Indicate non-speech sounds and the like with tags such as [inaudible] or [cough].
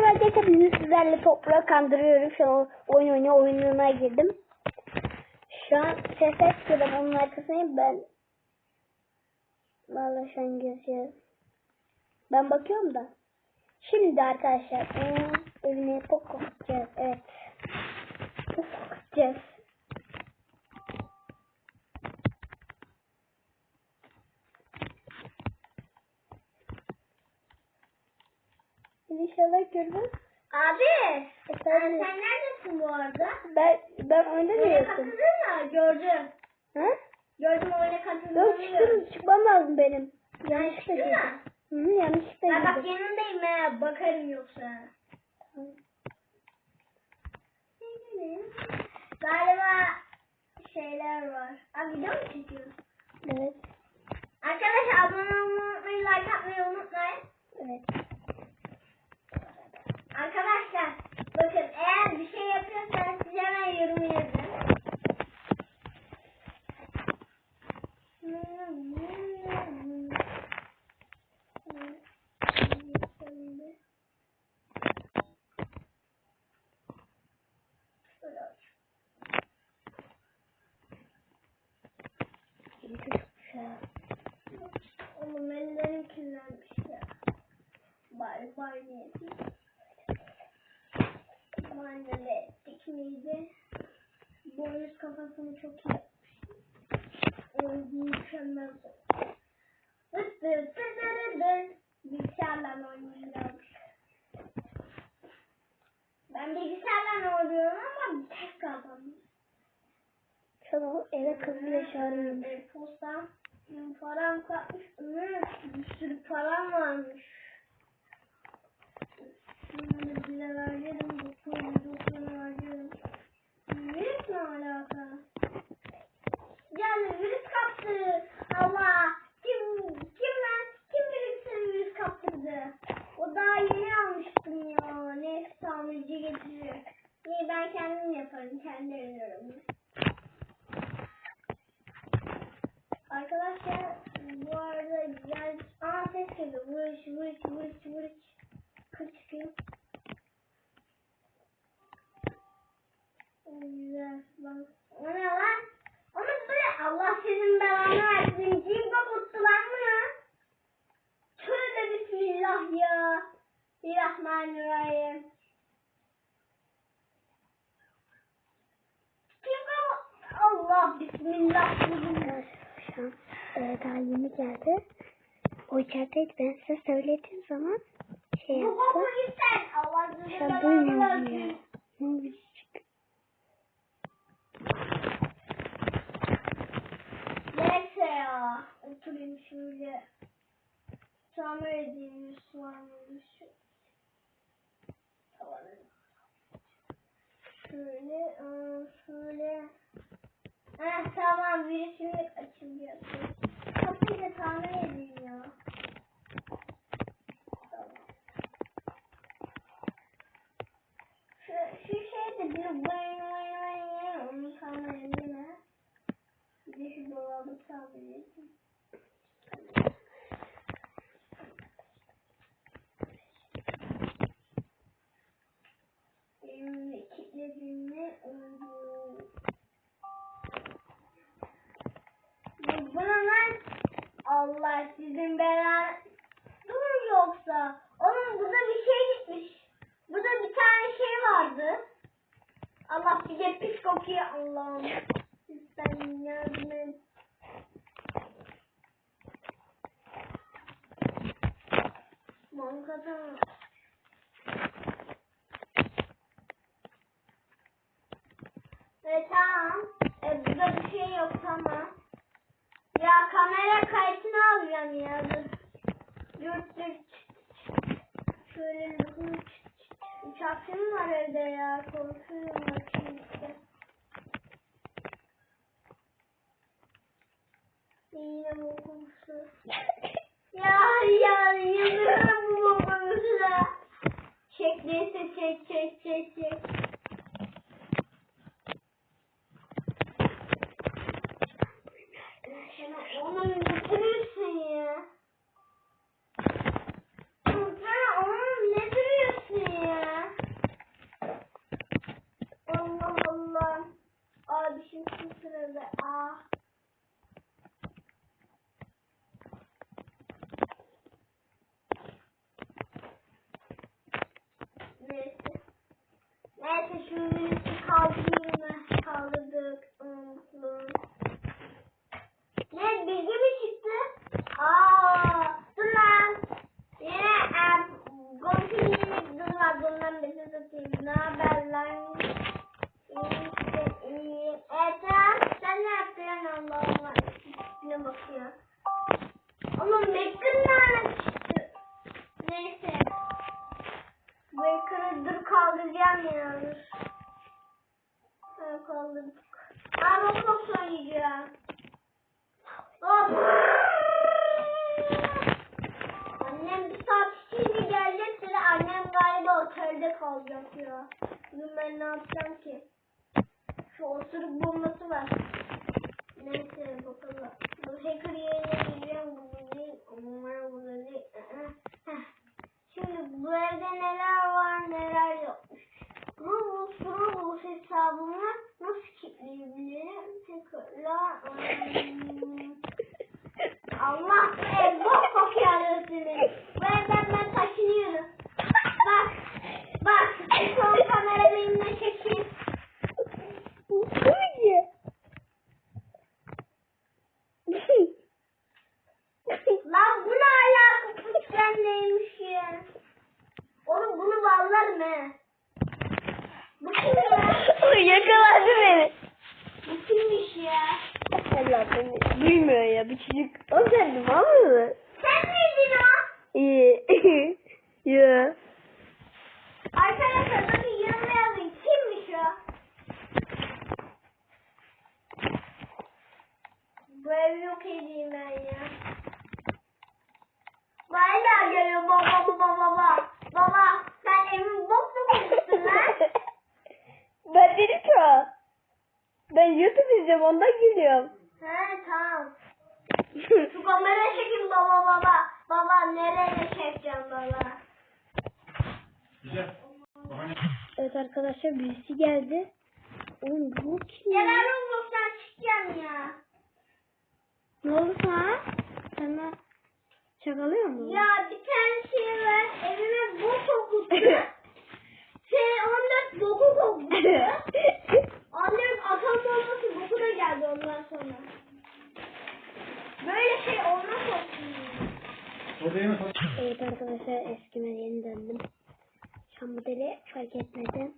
merhaba arkadaşlar. Sizlerle toprağı kandırıyorum. Şu an oyun oynuyor. Oyununa girdim. Şu an ses açtı. Ben onun arkasındayım. Ben Vallahi şu an gözüyor. Ben bakıyorum da. Şimdi arkadaşlar evine pok kokacağız. Evet. Pok kokacağız. İnşallah görürüz. Abi, Efendim? sen neredesin bu arada? Ben ben oyunda değilsin. katıldın mı? Gördüm. Ha? Gördüm oyuna Yok katıldığını çıktım çıkmam lazım benim. Yanlışlıkla girdim. Hı hı yanlışlıkla Ben bak girdim. yanındayım he, bakarım yoksa. Galiba şeyler var. Abi video mu çekiyorsun? Evet. Arkadaşlar abone olmayı like atmayı unutmayın. Evet. Arkadaşlar bakın eğer bir şey yapıyorsanız siz hemen yorum yazın. İyi de çok güzel. Oğlum ellerim kirlenmiş ya. Bari bari yedim. Anneme miydi? Boynuz kafasını çok iyi mükemmel. Bilgisayarla oynayacağım. Ben bilgisayarla oynuyorum ama tek kaldım. O eve kızıyla çağırıyorum. E, postam hmm, param kalmış. Bir sürü param varmış. Şimdi bile vereceğim. Dokuz dokuzunu vereceğim. Virüs ne alaka? Yani virüs kaptı. Allah. Kim, kim lan? Kim virüsü virüs kaptırdı? O daha yeni almıştım ya. Tamirci getirir. İyi ben kendim yaparım. Kendi ürünümü. Arkadaşlar bu arada güzel aa ses geliyor. Vuruş vuruş vuruş vuruş. Çıkıyor? O güzel. Bak. O ne lan? Onu böyle Allah sizin belanı versin. Cingo mutlu lan bunu. Tövbe bismillah ya. Bismillahirrahmanirrahim. Cingo Allah bismillah. Arkadaşlar şu an e, daha yeni geldi. O içerideydi. Ben size söylediğim zaman şey yaptı. Şu an duymuyorum ya. Neyse ya. Oturayım şöyle. Tamir edeyim Müslümanmış. Şöyle, aa, şöyle. Heh, tamam, biri şimdi açılıyor. Kapıyı da tamir edeyim ya. Şu, şu şey de bir bayın bayın bayın onu tamir edeyim ha. Bir de şu dolabı tamir edeyim. Benim kilitlediğimi oldu. Bu ne lan? Allah sizin belan. Dur yoksa. Oğlum burada bir şey gitmiş. Burada bir tane şey vardı. Allah bir de pis kokuyor Allah'ım. Sen yardım et. Bankada. Evet tamam. E, burada bir şey yok tamam. Ya kamera kayıtını alacağım ya. Dur. Dur. Şöyle dur. Uçakçım var evde ya. Çünkü sıralı A. Neyse. Neyse şimdi kaldırayım. Yapacağım ki? Şu osuruk bombası var. Neyse bakalım. Bu hacker yerine gireceğim. Umarım bu da değil. Şimdi bu evde neler var neler yokmuş. Roblox Roblox hesabımı nasıl kilitleyebilirim? Tekrarla. [laughs] ım, Allah bu ev bok kokuyor anasını. Bu evden ben taşınıyorum. Bak. Bak. Son kamera benimle çekeyim. Lan bu ne alaka fıçken neymiş ya? Oğlum bunu ballarım he. Bu kim ya? Yakaladı beni. Bu kimmiş ya? Allah beni duymuyor ya bir çocuk. O sendim ama Sen miydin o? İyi. [laughs] ya. Arkadaşlar bakın yanıma yazın. Kimmiş o? Bu evi yok edeyim ben ya. Hala geliyor baba baba baba. Baba sen evin bok mu bulmuşsun lan? [laughs] ben dedim ki o. Ben YouTube izliyorum ondan gülüyorum. He tamam. Şu kamera çekin baba baba. Baba nereye çekeceğim baba? Güzel. Evet arkadaşlar birisi geldi. Oğlum bu kim Ya ben Roblox'tan çıkacağım ya. Ne oldu sana? Sana şakalıyor mu? Ya bir tane şey var. Evime bok kokuttu. [laughs] şey 14 boku kokuttu. Annem atom bombası boku da geldi ondan sonra. Böyle şey olmaz olsun. Odaya mı evet arkadaşlar eskime yeni döndüm. Şu modeli fark etmedim.